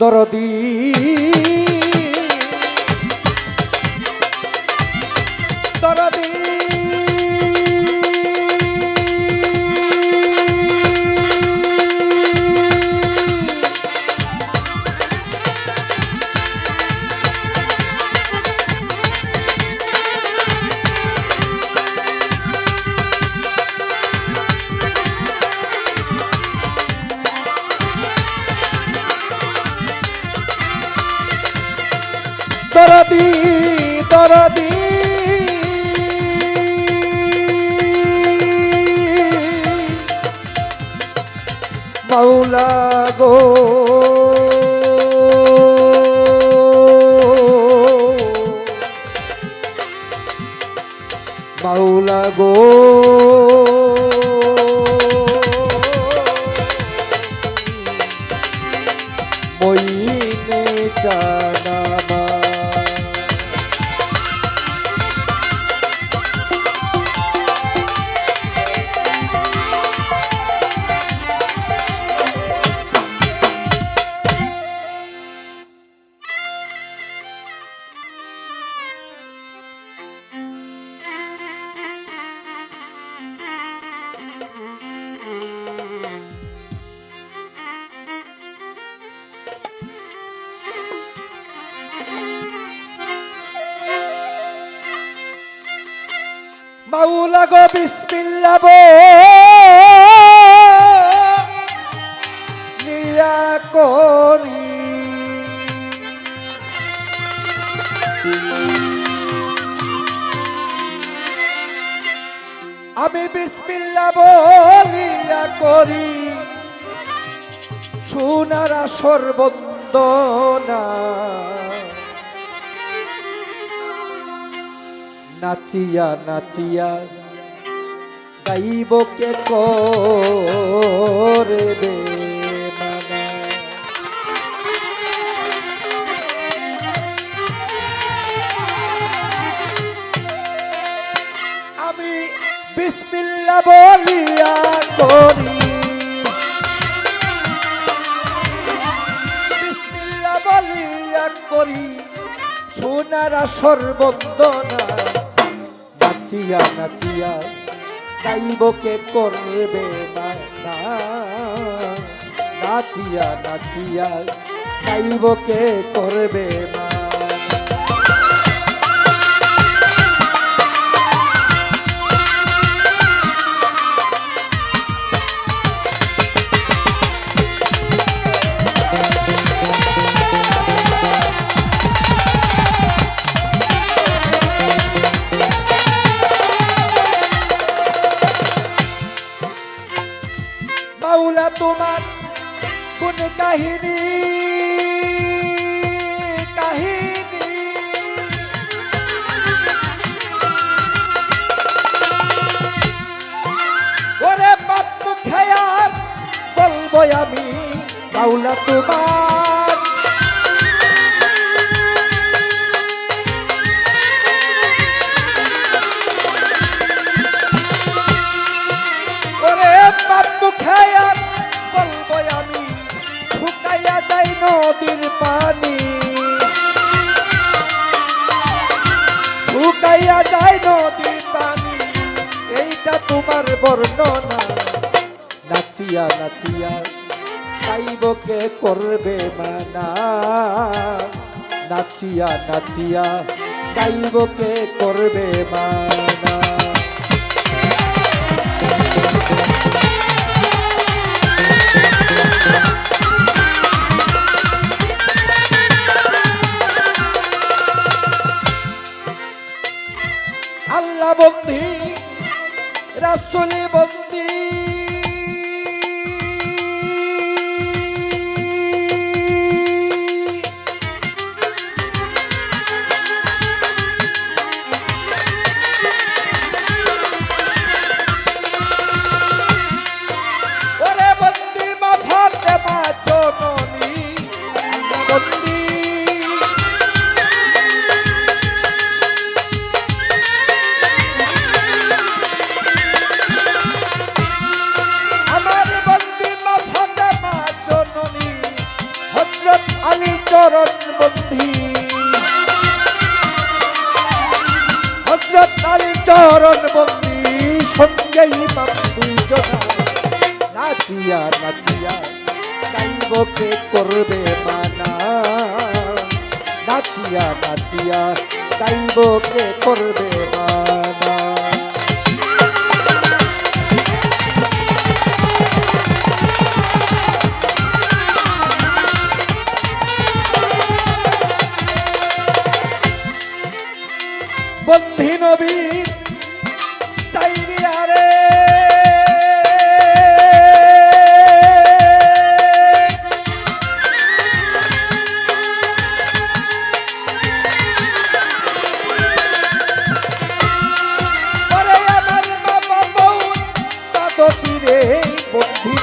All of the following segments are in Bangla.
দরদি দরদি দরদি। মাওলা গো। মাওলা গো। মইনে জানামা মাওলা গো বিসমিল্লা বো। নিয়া করি। আমি বিসমিল্লা বলিয়া করি। সোনারা সর্বন্দনা। নাচিয়া নাচিয়া গাইব কে করবে আমি বিসমিল্লা বলিয়া করি। বলিয়া করি। সোনারা সর্বন্দনা নাচিয়া নাচিয়া গাইবকে করবে না না। নাচিয়া নাচিয়া গাইবকে করবে না বলব আমি, মাওলা তোমার। ওরে বাপু খায়ার বলব আমি, শুকাইয়া যাই নদীর পানি। শুকাইয়া নদীর পানি, এইটা তোমার বর্ণনা। নাচিয়া নাচিয়া। গাইবকে করবে মানা? নাচিয়া নাচিয়া গাইবকে করবে মানা? আল্লাহ বন্দি রাসুলি সেই পুজোটা নাচিয়া নাচিয়া গাইবকে করবে মানা। নাচিয়া নাচিয়া গাইবকে করবে মানা।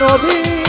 নবী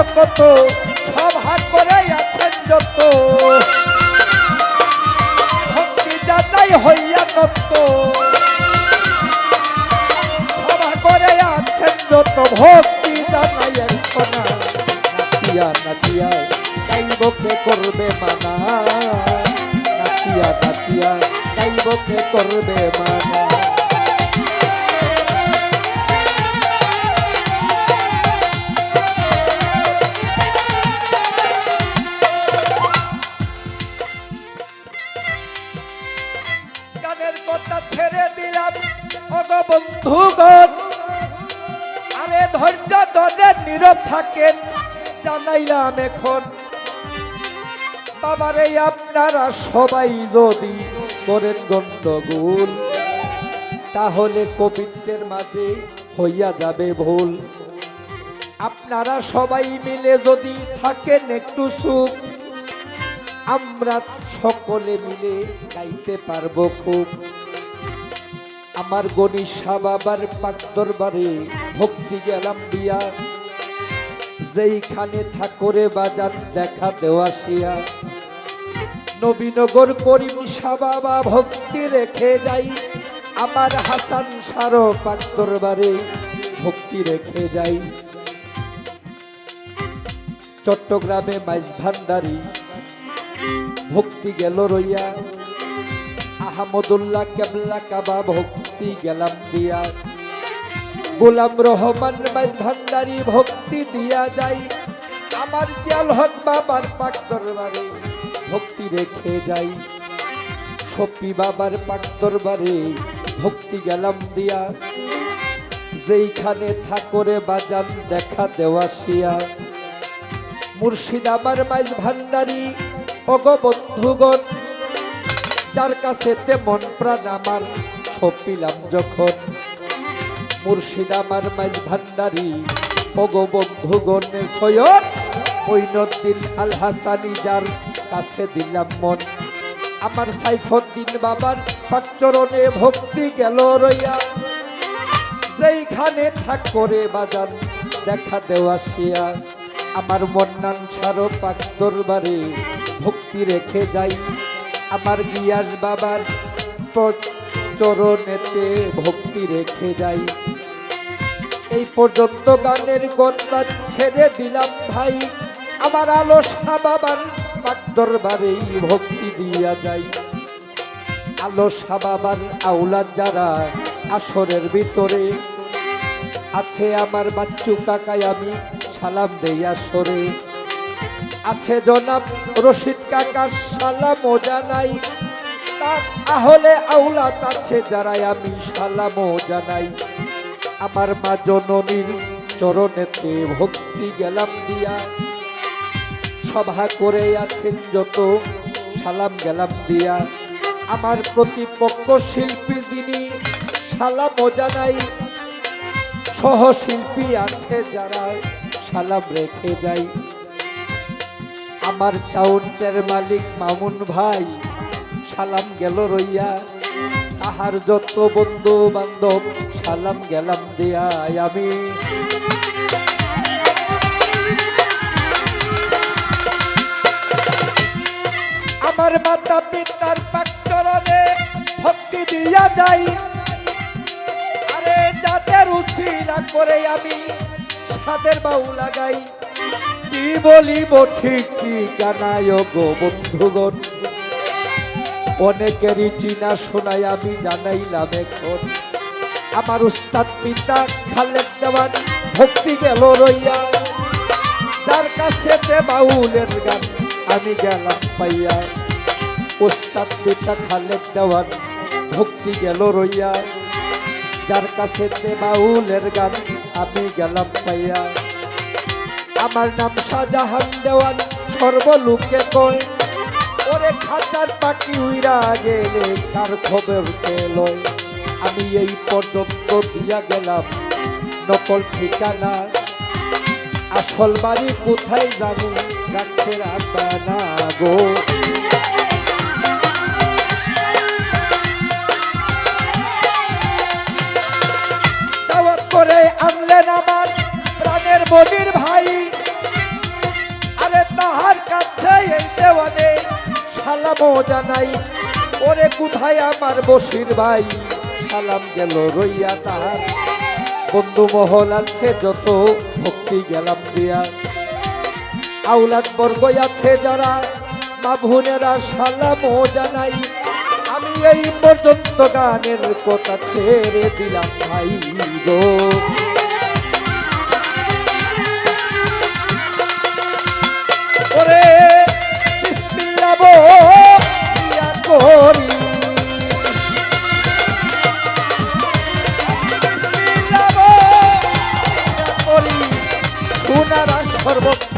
কত সব হাত করে আছেন যত। ভক্তি জানাই হইয়া তত্ত্ব। সভা করে আছেন যত, ভক্তি জানাই একনা নাচিয়া নাচিয়া তাই বকে করবে মানা। নাচিয়া নাচিয়া তাই বকে করবে মানা। থাকেন জানাইলাম এখন। বাবারে, আপনারা সবাই যদি করেন গন্ডগোল, তাহলে কবিত্বের মাঝে হইয়া যাবে ভুল। আপনারা সবাই মিলে যদি থাকেন একটু সুখ, আমরা সকলে মিলে গাইতে পারব খুব। আমার গণিসা বাবার পাক দরবারে ভক্তি গেলাম দিয়া। যেইখানে ঠাকুরে বাজার দেখা দেওয়াশিয়া। নবীনগর করিম বাবা ভক্তি রেখে যাই, আমার হাসান সারো পাক দরবারে ভক্তি রেখে যাই। চট্টগ্রামে মাইজ ভান্ডারি, ভক্তি গেল রইয়া। আহমদুল্লাহ কেবলা কাবা ভক্তি গেলাম দিয়া। গোলাম রহমান মাইজ ভান্ডারি ভক্তি দিয়া যাই। আমার জিয়াল হক বাবার পাক দরবারে ভক্তি রেখে যাই। সপি বাবার পাক দরবারে ভক্তি গেলাম দিয়া। যেইখানে ঠাকুরে বাজান, দেখা দেওয়াশিয়া মুর্শিদ আমার মাইজ ভান্ডারি অগ বন্ধুগণ যার কাছে মন প্রাণ আমার ছপিলাম যখন। মুর্শিদ আমার মাইজ ভান্ডারি। অগ বন্ধুগণ সৈয়দ মৈনুদ্দিন আল হাসানি যার কাছে দিলাম মন। আমার সাইফুদ্দিন বাবার পাকচরণে ভক্তি গেল রইয়া। যেইখানে থাক করে বাজান দেখা দেওয়াশিয়া আমার মন্নান সারো পাক দরবারে, ভক্তি রেখে যাই। আমার গিয়াস বাবার চরণেতে ভক্তি রেখে যাই। এই পর্যন্ত গানের গন্তা ছেড়ে দিলাম ভাই। আমার আলোসা বাবার পাক ভক্তি দিয়া যাই। আলোসা বাবার আউলাদ যারা আসরের ভিতরে আছে, আমার বাচ্চু কাকাই আমি সালাম দেই আসরে। আছে জনাব রশিদ কাকার সালামও জানাই। তার আহলে আউলাদ আছে যারাই আমি সালামও জানাই। আমার মা জননীর চরণেতে ভক্তি গেলাম দিয়া। সভা করে আছেন যত, সালাম গেলাম দিয়া। আমার প্রতিপক্ষ শিল্পী যিনি, সালামও জানাই। সহশিল্পী আছে যারা, সালাম রেখে যাই। আমার চাউন্টের মালিক মামুন ভাই, সালাম গেল রইয়া। তাহার যত বন্ধু বান্ধব সালাম গেলাম দিয়া আমি। আমার মাতা পিতার পাকচরণে ভক্তি দিয়া যাই। আরে যাদের উচিলা করে আমি সাদের বাউ লাগাই। কি বলিব ঠিক ঠিকানায় গো বন্ধুগণ? অনেকেরই চিনা শোনাই আমি জানাইলাম এখন। আমার উস্তাদ পিতা খালেদ দেওয়ান, ভক্তি গেল রইয়া। যার কাছে বাউলের গান আমি গেলাম পাইয়া। উস্তাদ পিতা খালেদ দেওয়ান, ভক্তি গেল রইয়া। যার কাছে বাউলের গান আমি গেলাম পাইয়া। আমার নাম শাহজাহান দেওয়ান, সর্বলোকে কয়, ওরে খাঁচার পাখি উইরা গেলে তার খবর লয়? আমি এই পর্যন্ত দিয়া গেলাম। নকল ঠিকানা। আসল বাড়ি কোথায় জানি? রাখছে রাখবানা গো। দাওয়াত করে আনলেন আমার প্রাণের বনির ভাই। আরে তাহার কাছে এই দেওয়ানে সালামও জানাই। ওরে কোথায় আমার বসির ভাই? সালাম গেল রইয়া তাহার। বন্ধু মহল আছে যত, ভক্তি গেলাম দিয়া। আউলাদ বর্গ আছে যারা, মা সালাম সালামও জানাই। আমি এই পর্যন্ত গানের কথা ছেড়ে দিলাম ভাই গো। সোনারা